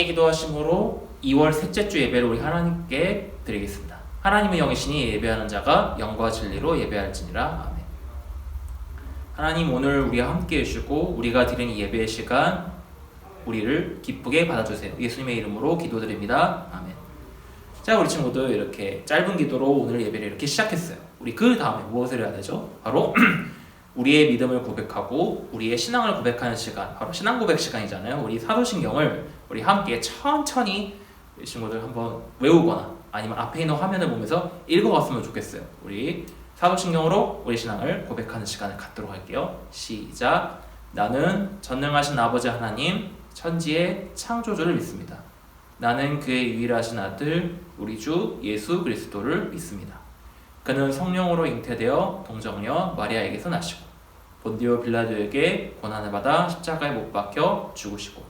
다 함께 기도하심으로 2월 셋째 주 예배를 우리 하나님께 드리겠습니다. 하나님의 영이시니 예배하는 자가 영과 진리로 예배할지니라. 아멘. 하나님 오늘 우리와 함께 해주시고 우리가 드리는 예배의 시간 우리를 기쁘게 받아주세요. 예수님의 이름으로 기도드립니다. 아멘. 자 우리 친구들 이렇게 짧은 기도로 오늘 예배를 이렇게 시작했어요. 우리 그 다음에 무엇을 해야 되죠? 바로 우리의 믿음을 고백하고 우리의 신앙을 고백하는 시간, 바로 신앙 고백 시간이잖아요. 우리 사도신경을 우리 함께 천천히 우리 친구들 한번 외우거나 아니면 앞에 있는 화면을 보면서 읽어봤으면 좋겠어요. 우리 사도신경으로 우리 신앙을 고백하는 시간을 갖도록 할게요. 시작. 나는 전능하신 아버지 하나님, 천지의 창조주를 믿습니다. 나는 그의 유일하신 아들, 우리 주 예수 그리스도를 믿습니다. 그는 성령으로 잉태되어 동정녀 마리아에게서 나시고 본디오 빌라도에게 고난을 받아 십자가에 못 박혀 죽으시고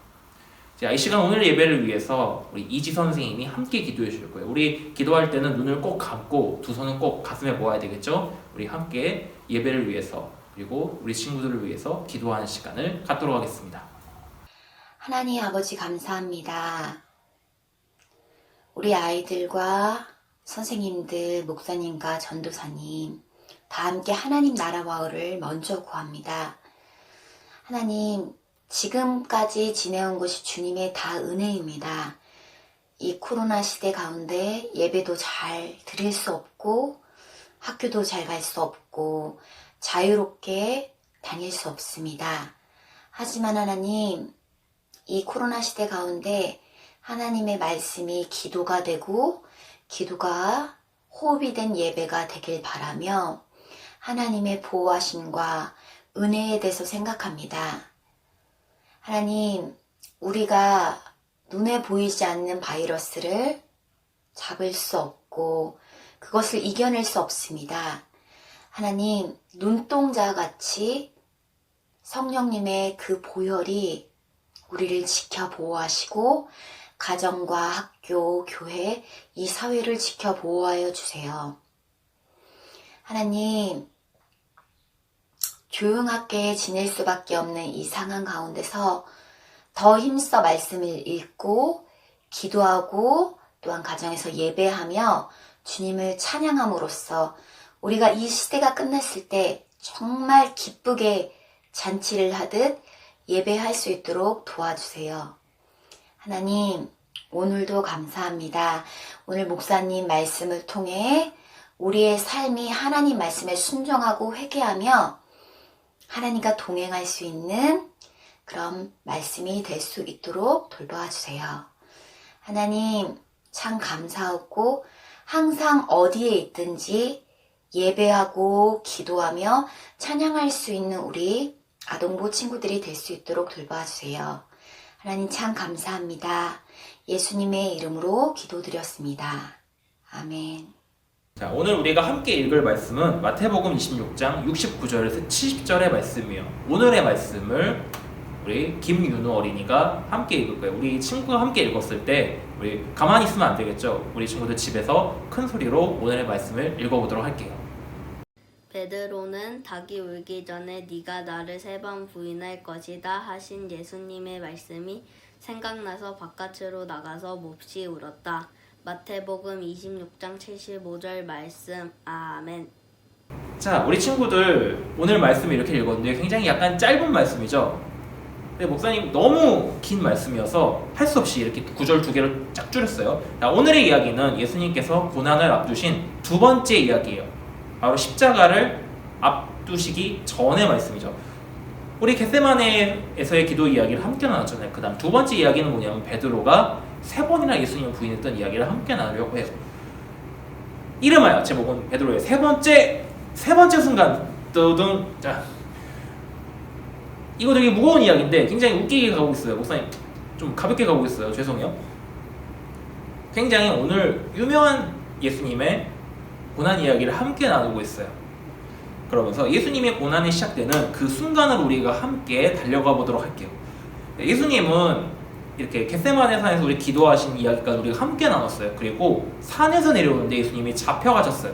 자, 이 시간 오늘 예배를 위해서 우리 이지 선생님이 함께 기도해 주실 거예요. 우리 기도할 때는 눈을 꼭 감고 두 손은 꼭 가슴에 모아야 되겠죠? 우리 함께 예배를 위해서 그리고 우리 친구들을 위해서 기도하는 시간을 갖도록 하겠습니다. 하나님 아버지 감사합니다. 우리 아이들과 선생님들, 목사님과 전도사님 다 함께 하나님 나라와 의를 먼저 구합니다. 하나님, 지금까지 지내온 것이 주님의 다 은혜입니다. 이 코로나 시대 가운데 예배도 잘 드릴 수 없고 학교도 잘 갈 수 없고 자유롭게 다닐 수 없습니다. 하지만 하나님, 이 코로나 시대 가운데 하나님의 말씀이 기도가 되고 기도가 호흡이 된 예배가 되길 바라며 하나님의 보호하심과 은혜에 대해서 생각합니다. 하나님, 우리가 눈에 보이지 않는 바이러스를 잡을 수 없고 그것을 이겨낼 수 없습니다. 하나님, 눈동자 같이 성령님의 그 보혈이 우리를 지켜 보호하시고 가정과 학교, 교회, 이 사회를 지켜 보호하여 주세요. 하나님, 조용하게 지낼 수밖에 없는 이 상황 가운데서 더 힘써 말씀을 읽고 기도하고 또한 가정에서 예배하며 주님을 찬양함으로써 우리가 이 시대가 끝났을 때 정말 기쁘게 잔치를 하듯 예배할 수 있도록 도와주세요. 하나님, 오늘도 감사합니다. 오늘 목사님 말씀을 통해 우리의 삶이 하나님 말씀에 순종하고 회개하며 하나님과 동행할 수 있는 그런 말씀이 될 수 있도록 돌보아 주세요. 하나님, 참 감사하고 항상 어디에 있든지 예배하고 기도하며 찬양할 수 있는 우리 아동보 친구들이 될 수 있도록 돌봐 주세요. 하나님 참 감사합니다. 예수님의 이름으로 기도드렸습니다. 아멘. 자, 오늘 우리가 함께 읽을 말씀은 마태복음 26장 69절에서 70절의 말씀이에요. 오늘의 말씀을 우리 김윤우 어린이가 함께 읽을 거예요. 우리 친구가 함께 읽었을 때 우리 가만히 있으면 안 되겠죠. 우리 친구들 집에서 큰 소리로 오늘의 말씀을 읽어보도록 할게요. 베드로는 닭이 울기 전에 네가 나를 세 번 부인할 것이다 하신 예수님의 말씀이 생각나서 바깥으로 나가서 몹시 울었다. 마태복음 26장 75절 말씀 아멘. 자, 우리 친구들 오늘 말씀 이렇게 읽었는데 굉장히 약간 짧은 말씀이죠. 근데 목사님 너무 긴 말씀이어서 할 수 없이 이렇게 구절 두 개를 쫙 줄였어요. 자, 오늘의 이야기는 예수님께서 고난을 앞두신 두 번째 이야기예요. 바로 십자가를 앞두시기 전의 말씀이죠. 우리 겟세마네에서의 기도 이야기를 함께 나눴잖아요. 그다음 두 번째 이야기는 뭐냐면 베드로가 세 번이나 예수님을 부인했던 이야기를 함께 나누려고 해요. 이름하여 제목은 베드로의 세 번째 세 번째 순간. 뜨둥. 자 이거 되게 무거운 이야기인데 굉장히 웃기게 가고 있어요. 목사님 좀 가볍게 가고 있어요. 죄송해요. 굉장히 오늘 유명한 예수님의 고난 이야기를 함께 나누고 있어요. 그러면서 예수님의 고난이 시작되는 그 순간을 우리가 함께 달려가 보도록 할게요. 예수님은 이렇게 겟세마네 산에서 우리 기도하신 이야기까지 우리가 함께 나눴어요. 그리고 산에서 내려오는데 예수님이 잡혀가셨어요.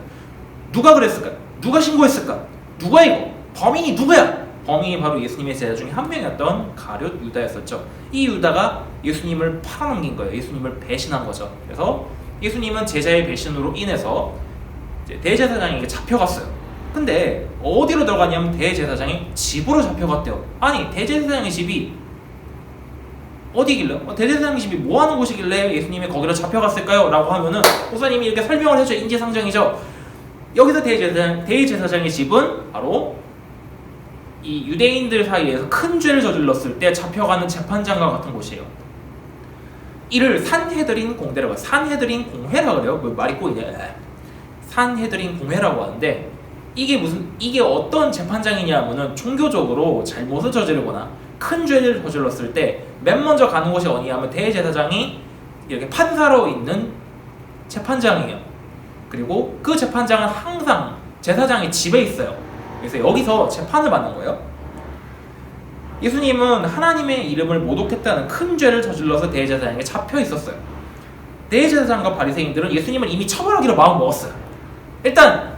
누가 그랬을까? 누가 신고했을까? 누가 이거? 범인이 누구야? 범인이 바로 예수님의 제자 중에 한 명이었던 가룟 유다였었죠. 이 유다가 예수님을 팔아넘긴 거예요. 예수님을 배신한 거죠. 그래서 예수님은 제자의 배신으로 인해서 대제사장에게 잡혀갔어요. 근데 어디로 들어갔냐면 대제사장의 집으로 잡혀갔대요. 아니 대제사장의 집이 어디길래? 어, 대제사장의 집이 뭐 하는 곳이길래 예수님이 거기로 잡혀갔을까요? 라고 하면은 목사님이 이렇게 설명을 해줘 인지상정이죠. 여기서 대제사장, 대제사장의 집은 바로 이 유대인들 사이에서 큰 죄를 저질렀을 때 잡혀가는 재판장과 같은 곳이에요. 이를 산헤드린 공대라고 해요. 산헤드린 공회라고 그래요. 뭐 말이 꼬이네. 산헤드린 공회라고 하는데 이게 무슨 이게 어떤 재판장이냐면은 종교적으로 잘못을 저지르거나 큰 죄를 저질렀을 때 맨 먼저 가는 곳이 어디냐면 대제사장이 이렇게 판사로 있는 재판장이에요. 그리고 그 재판장은 항상 제사장의 집에 있어요. 그래서 여기서 재판을 받는 거예요. 예수님은 하나님의 이름을 모독했다는 큰 죄를 저질러서 대제사장에게 잡혀 있었어요. 대제사장과 바리새인들은 예수님을 이미 처벌하기로 마음 먹었어요. 일단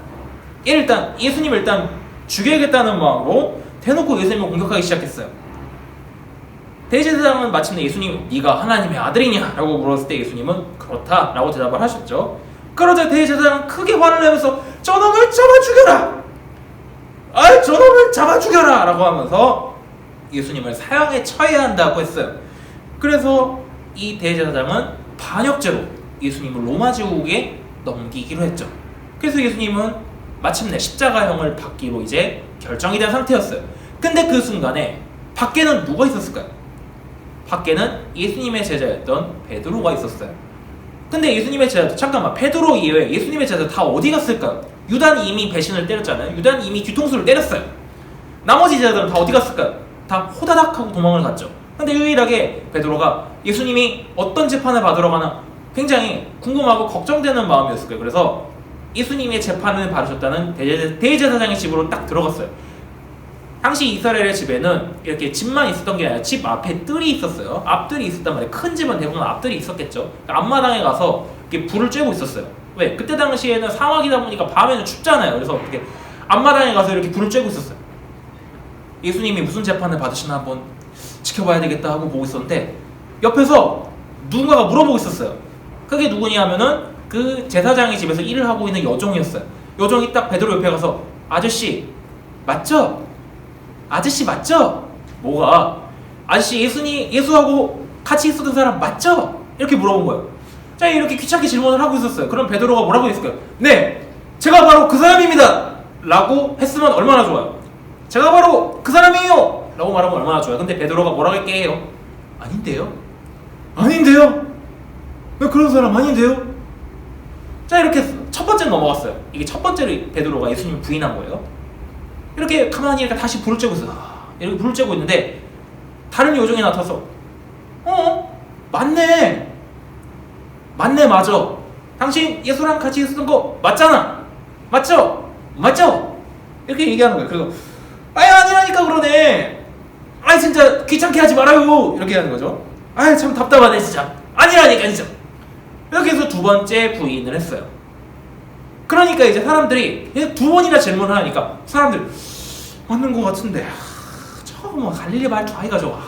일단 예수님을 일단 죽여야겠다는 마음으로 대놓고 예수님을 공격하기 시작했어요. 대제사장은 마침내 예수님 네가 하나님의 아들이냐라고 물었을 때 예수님은 그렇다라고 대답을 하셨죠. 그러자 대제사장은 크게 화를 내면서 저놈을 잡아 죽여라. 아, 저놈을 잡아 죽여라라고 하면서 예수님을 사형에 처해야 한다고 했어요. 그래서 이 대제사장은 반역죄로 예수님을 로마 제국에 넘기기로 했죠. 그래서 예수님은 마침내 십자가형을 받기로 이제 결정이 된 상태였어요. 근데 그 순간에 밖에는 누가 있었을까요? 밖에는 예수님의 제자였던 베드로가 있었어요. 근데 예수님의 제자 잠깐만 베드로 이외에 예수님의 제자 다 어디 갔을까요? 유다는 이미 배신을 때렸잖아요. 유다는 이미 뒤통수를 때렸어요. 나머지 제자들은 다 어디 갔을까요? 다 호다닥 하고 도망을 갔죠. 근데 유일하게 베드로가 예수님이 어떤 재판을 받으러 가나 굉장히 궁금하고 걱정되는 마음이었을 거예요. 그래서 예수님의 재판을 받으셨다는 대제- 대제사장의 집으로 딱 들어갔어요. 당시 이스라엘의 집에는 이렇게 집만 있었던 게 아니라 집 앞에 뜰이 있었어요. 앞뜰이 있었단 말이에요. 큰 집은 대부분 앞뜰이 있었겠죠. 그러니까 앞마당에 가서 이렇게 불을 쬐고 있었어요. 왜? 그때 당시에는 사막이다 보니까 밤에는 춥잖아요. 그래서 이렇게 앞마당에 가서 이렇게 불을 쬐고 있었어요. 예수님이 무슨 재판을 받으시나 한번 지켜봐야 되겠다 하고 보고 있었는데 옆에서 누군가가 물어보고 있었어요. 그게 누구냐 하면은 그 제사장의 집에서 일을 하고 있는 여종이었어요. 여종이 딱 베드로 옆에 가서 아저씨 맞죠? 아저씨 맞죠? 뭐가? 아저씨 예수니 예수하고 같이 있었던 사람 맞죠? 이렇게 물어본 거예요. 자 이렇게 귀찮게 질문을 하고 있었어요. 그럼 베드로가 뭐라고 했을까요? 네, 제가 바로 그 사람입니다. 라고 했으면 얼마나 좋아요. 제가 바로 그 사람이에요. 라고 말하면 얼마나 좋아요. 근데 베드로가 뭐라고 할게 해요? 아닌데요? 아닌데요? 왜 그런 사람 아닌데요? 자 이렇게 첫 번째 넘어갔어요. 이게 첫 번째로 베드로가 예수님을 부인한 거예요. 이렇게 가만히 이렇게 다시 불을 쬐고 있어. 아, 이렇게 불을 쬐고 있는데 다른 요정이 나타서 어 맞네 맞네 맞아 당신 예수랑 같이 있었던 거 맞잖아 맞죠 맞죠 이렇게 얘기하는 거예요. 그래서 아예 아니라니까 그러네. 아 진짜 귀찮게 하지 말아요. 이렇게 하는 거죠. 아참 답답하네 진짜. 아니라니까 진짜. 이렇게 해서 두 번째 부인을 했어요. 그러니까 이제 사람들이 두 번이나 질문을 하니까 사람들 맞는 것 같은데 아, 저거 뭐 갈릴리 말투 아이가 저거 아,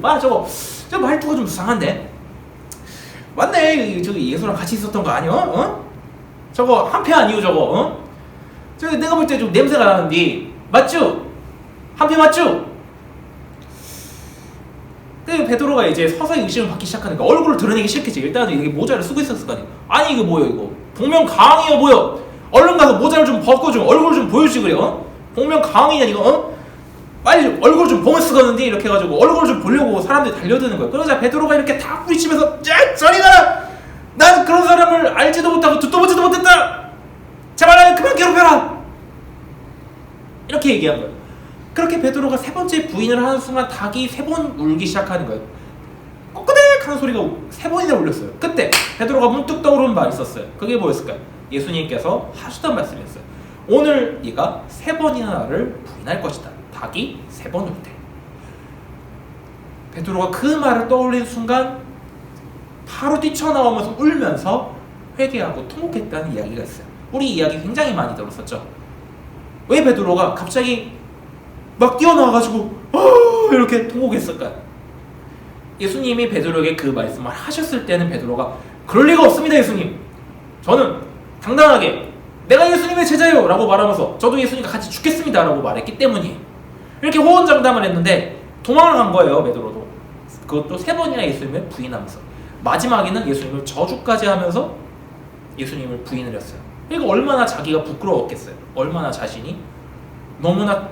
말 저거 저 말투가 좀 이상한데 맞네 저기 예수랑 같이 있었던 거 아니야? 어? 저거 한패 아니오 저거 어? 저기 내가 볼 때 좀 냄새가 나는데 맞죠? 한패 맞죠? 그 베드로가 이제 서서히 의심을 받기 시작하니까 얼굴을 드러내기 싫겠지. 일단은 이게 모자를 쓰고 있었을 거 아니야. 아니 이거 뭐야 이거? 복면 가왕이야 뭐야? 얼른 가서 모자를 좀 벗고 좀 얼굴 좀 보여주지 그래. 어? 복면 가왕이냐 이거? 어? 빨리 좀 얼굴 좀 보면 쓰겠는데 이렇게 해가지고 얼굴 좀 보려고 사람들이 달려드는 거야. 그러자 베드로가 이렇게 다 부딪히면서 야 저리 가라! 난 그런 사람을 알지도 못하고 듣도 보지도 못했다. 제발 나를 그만 괴롭혀라. 이렇게 얘기한 거예요. 그렇게 베드로가 세 번째 부인을 하는 순간 닭이 세 번 울기 시작하는 거예요. 꼬끄댁 하는 소리가 세 번이나 울렸어요. 그때 베드로가 문득 떠오르는 말이 있었어요. 그게 뭐였을까요? 예수님께서 하시던 말씀이었어요. 오늘 네가 세 번이나 나를 부인할 것이다. 닭이 세 번울 때. 베드로가 그 말을 떠올린 순간 바로 뛰쳐나오면서 울면서 회개하고 통곡했다는 이야기가 있어요. 우리 이야기 굉장히 많이 들었었죠. 왜 베드로가 갑자기 막 뛰어나와가지고 아 이렇게 통곡했을까요? 예수님이 베드로에게 그 말씀을 하셨을 때는 베드로가 그럴 리가 없습니다 예수님 저는 당당하게 내가 예수님의 제자요! 라고 말하면서 저도 예수님과 같이 죽겠습니다! 라고 말했기 때문이에요. 이렇게 호언장담을 했는데 도망을 간 거예요 베드로도. 그것도 세 번이나 예수님을 부인하면서. 마지막에는 예수님을 저주까지 하면서 예수님을 부인을 했어요. 그러니까 얼마나 자기가 부끄러웠겠어요. 얼마나 자신이 너무나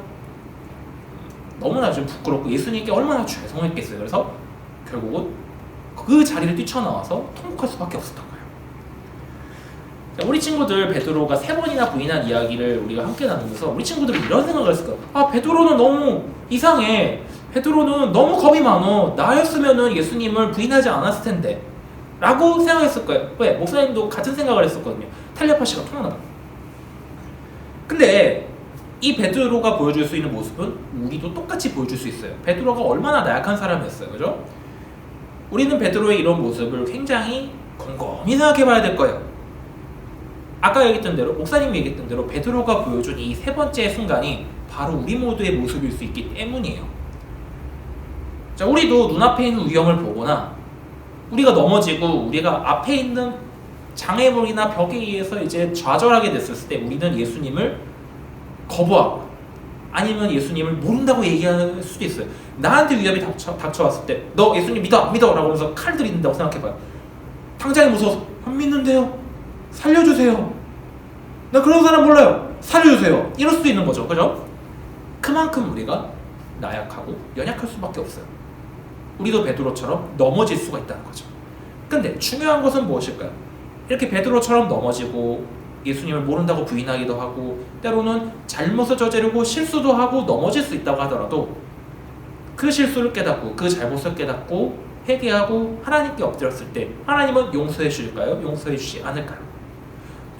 너무나 좀 부끄럽고 예수님께 얼마나 죄송했겠어요. 그래서 결국은 그 자리를 뛰쳐나와서 통곡할 수밖에. 자, 우리 친구들 베드로가 세 번이나 부인한 이야기를 우리가 함께 나누면서 우리 친구들은 이런 생각을 했을 거예요. 아 베드로는 너무 이상해. 베드로는 너무 겁이 많어. 나였으면은 예수님을 부인하지 않았을 텐데. 라고 생각했을 거예요. 왜? 목사님도 같은 생각을 했었거든요. 텔레파시가 통하나. 근데 이 베드로가 보여줄 수 있는 모습은 우리도 똑같이 보여줄 수 있어요. 베드로가 얼마나 나약한 사람이었어요. 그죠? 우리는 베드로의 이런 모습을 굉장히 곰곰이 생각해 봐야 될 거예요. 아까 얘기했던 대로, 목사님이 얘기했던 대로 베드로가 보여준 이 세 번째 순간이 바로 우리 모두의 모습일 수 있기 때문이에요. 자, 우리도 눈앞에 있는 위험을 보거나 우리가 넘어지고 우리가 앞에 있는 장애물이나 벽에 의해서 이제 좌절하게 됐을 때 우리는 예수님을 거부하고 아니면 예수님을 모른다고 얘기할 수도 있어요. 나한테 위협이 닥쳐, 닥쳐왔을 때 너 예수님 믿어 안 믿어? 라고 하면서 칼 들이는다고 생각해봐요. 당장에 무서워서 안 믿는데요. 살려주세요. 나 그런 사람 몰라요. 살려주세요. 이럴 수도 있는 거죠. 그죠? 그만큼 우리가 나약하고 연약할 수밖에 없어요. 우리도 베드로처럼 넘어질 수가 있다는 거죠. 근데 중요한 것은 무엇일까요? 이렇게 베드로처럼 넘어지고 예수님을 모른다고 부인하기도 하고 때로는 잘못을 저지르고 실수도 하고 넘어질 수 있다고 하더라도 그 실수를 깨닫고 그 잘못을 깨닫고 회개하고 하나님께 엎드렸을 때 하나님은 용서해 주실까요? 용서해 주지 않을까요?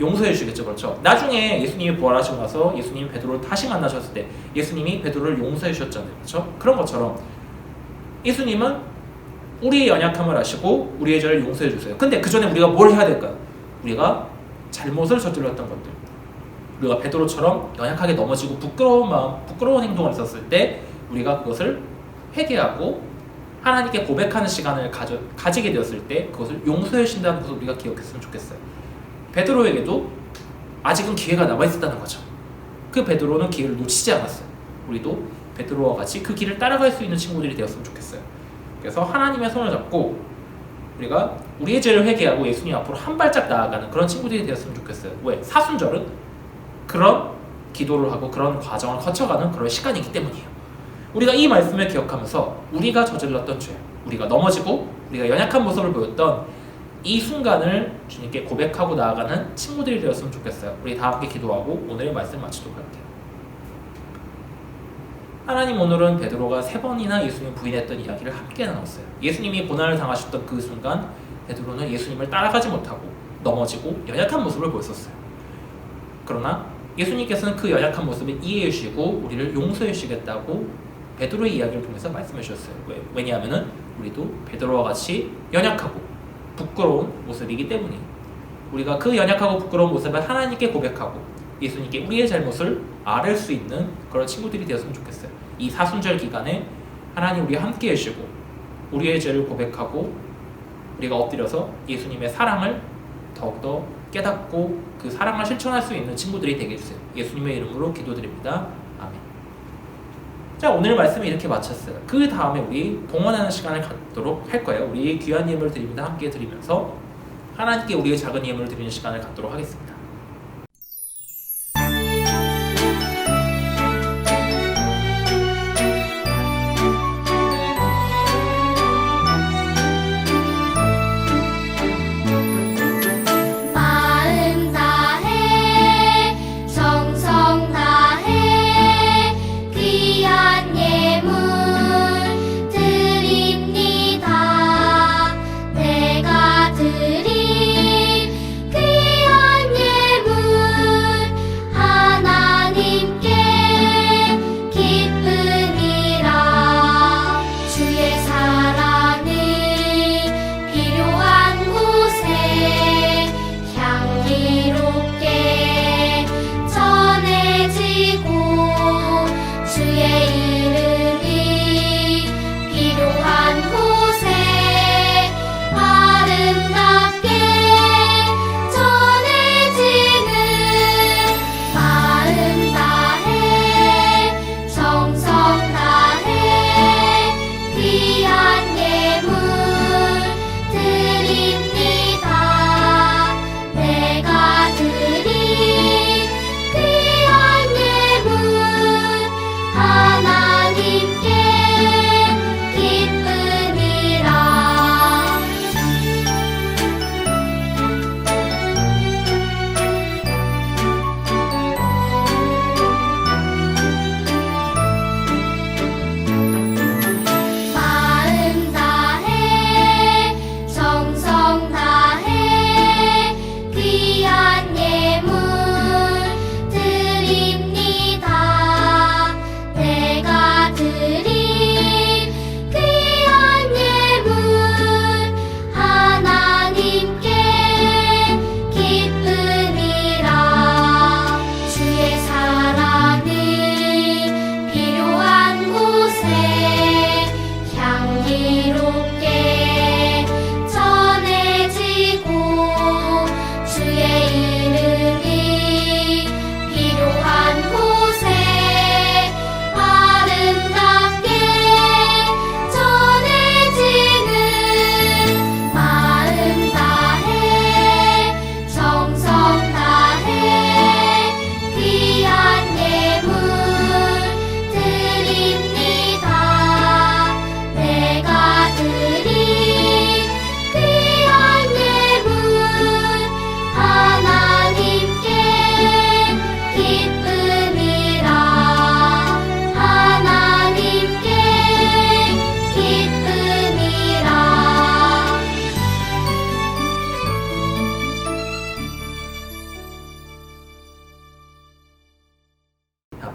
용서해 주시겠죠 그렇죠 나중에 예수님이 부활하시고 나서 예수님이 베드로를 다시 만나셨을 때 예수님이 베드로를 용서해 주셨잖아요 그렇죠? 그런 것처럼 예수님은 우리의 연약함을 아시고 우리의 죄를 용서해 주세요 근데 그 전에 우리가 뭘 해야 될까요? 우리가 잘못을 저질렀던 것들 우리가 베드로처럼 연약하게 넘어지고 부끄러운 마음, 부끄러운 행동을 했었을 때 우리가 그것을 회개하고 하나님께 고백하는 시간을 가져, 가지게 되었을 때 그것을 용서해 주신다는 것을 우리가 기억했으면 좋겠어요. 베드로에게도 아직은 기회가 남아 있었다는 거죠. 그 베드로는 기회를 놓치지 않았어요. 우리도 베드로와 같이 그 길을 따라갈 수 있는 친구들이 되었으면 좋겠어요. 그래서 하나님의 손을 잡고 우리가 우리의 죄를 회개하고 예수님 앞으로 한 발짝 나아가는 그런 친구들이 되었으면 좋겠어요. 왜? 사순절은 그런 기도를 하고 그런 과정을 거쳐가는 그런 시간이기 때문이에요. 우리가 이 말씀을 기억하면서 우리가 저질렀던 죄, 우리가 넘어지고 우리가 연약한 모습을 보였던 이 순간을 주님께 고백하고 나아가는 친구들이 되었으면 좋겠어요. 우리 다 함께 기도하고 오늘의 말씀 마치도록 할게요. 하나님 오늘은 베드로가 세 번이나 예수님 부인했던 이야기를 함께 나눴어요. 예수님이 고난을 당하셨던 그 순간 베드로는 예수님을 따라가지 못하고 넘어지고 연약한 모습을 보였었어요. 그러나 예수님께서는 그 연약한 모습을 이해해 주시고 우리를 용서해 주시겠다고 베드로의 이야기를 통해서 말씀해 주셨어요. 왜? 왜냐하면은 우리도 베드로와 같이 연약하고 부끄러운 모습이기 때문이에요. 우리가 그 연약하고 부끄러운 모습을 하나님께 고백하고 예수님께 우리의 잘못을 아를 수 있는 그런 친구들이 되었으면 좋겠어요. 이 사순절 기간에 하나님 우리와 함께 해주시고 우리의 죄를 고백하고 우리가 엎드려서 예수님의 사랑을 더욱더 깨닫고 그 사랑을 실천할 수 있는 친구들이 해주세요. 예수님의 이름으로 기도드립니다. 자 오늘 말씀을 이렇게 마쳤어요. 그 다음에 우리 동원하는 시간을 갖도록 할 거예요. 우리 귀한 예물을 드립니다. 함께 드리면서 하나님께 우리의 작은 예물을 드리는 시간을 갖도록 하겠습니다.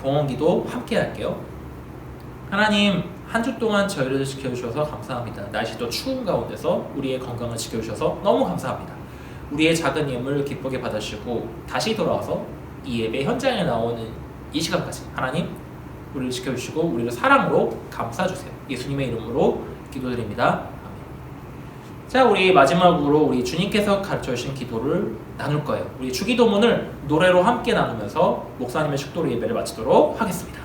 봉헌기도 함께 할게요. 하나님 한 주 동안 저희를 지켜주셔서 감사합니다. 날씨도 추운 가운데서 우리의 건강을 지켜주셔서 너무 감사합니다. 우리의 작은 예물 기쁘게 받으시고 다시 돌아와서 이 예배 현장에 나오는 이 시간까지 하나님 우리를 지켜주시고 우리를 사랑으로 감싸주세요. 예수님의 이름으로 기도드립니다. 자, 우리 마지막으로 우리 주님께서 가르쳐 주신 기도를 나눌 거예요. 우리 주기도문을 노래로 함께 나누면서 목사님의 축도로 예배를 마치도록 하겠습니다.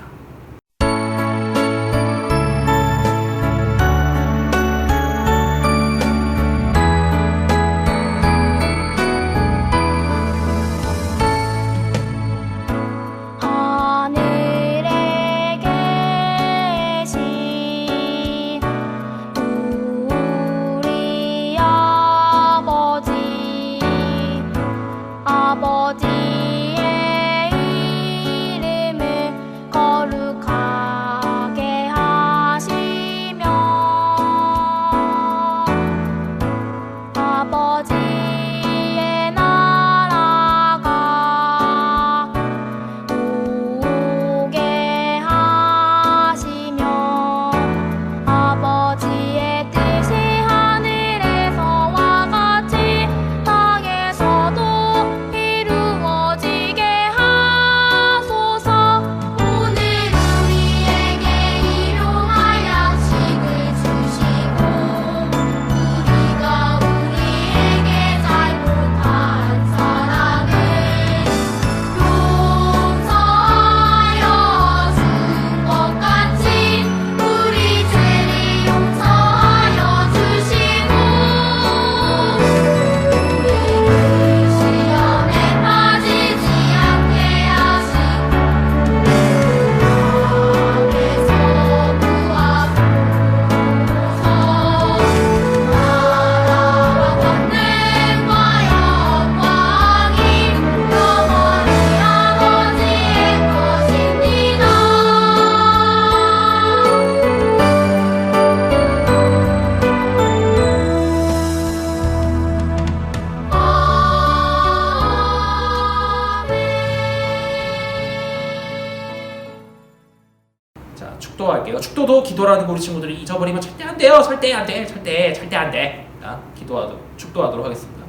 축도할게요. 축도도 기도라는 거 우리 친구들이 잊어버리면 절대 안 돼요. 절대 안 돼. 절대 절대 안 돼. 자, 기도하도록 축도하도록 하겠습니다.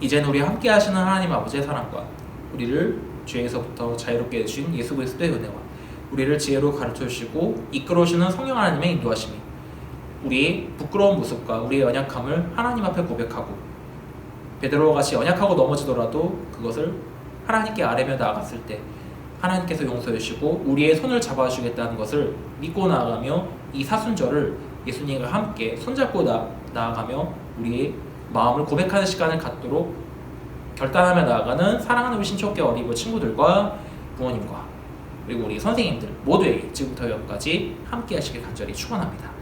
이제는 우리 함께 하시는 하나님 아버지의 사랑과 우리를 죄에서부터 자유롭게 해주신 예수 그리스도의 은혜와 우리를 지혜로 가르쳐 주시고 이끌어 주시는 성령 하나님의 인도하심이 우리의 부끄러운 모습과 우리의 연약함을 하나님 앞에 고백하고 베드로와 같이 연약하고 넘어지더라도 그것을 하나님께 아뢰며 나아갔을 때 하나님께서 용서해 주시고 우리의 손을 잡아 주시겠다는 것을 믿고 나아가며 이 사순절을 예수님과 함께 손잡고 나, 나아가며 우리의 마음을 고백하는 시간을 갖도록 결단하며 나아가는 사랑하는 우리 신초교 어린이부 친구들과 부모님과 그리고 우리 선생님들 모두에게 지금부터 여기까지 함께 하시길 간절히 축원합니다.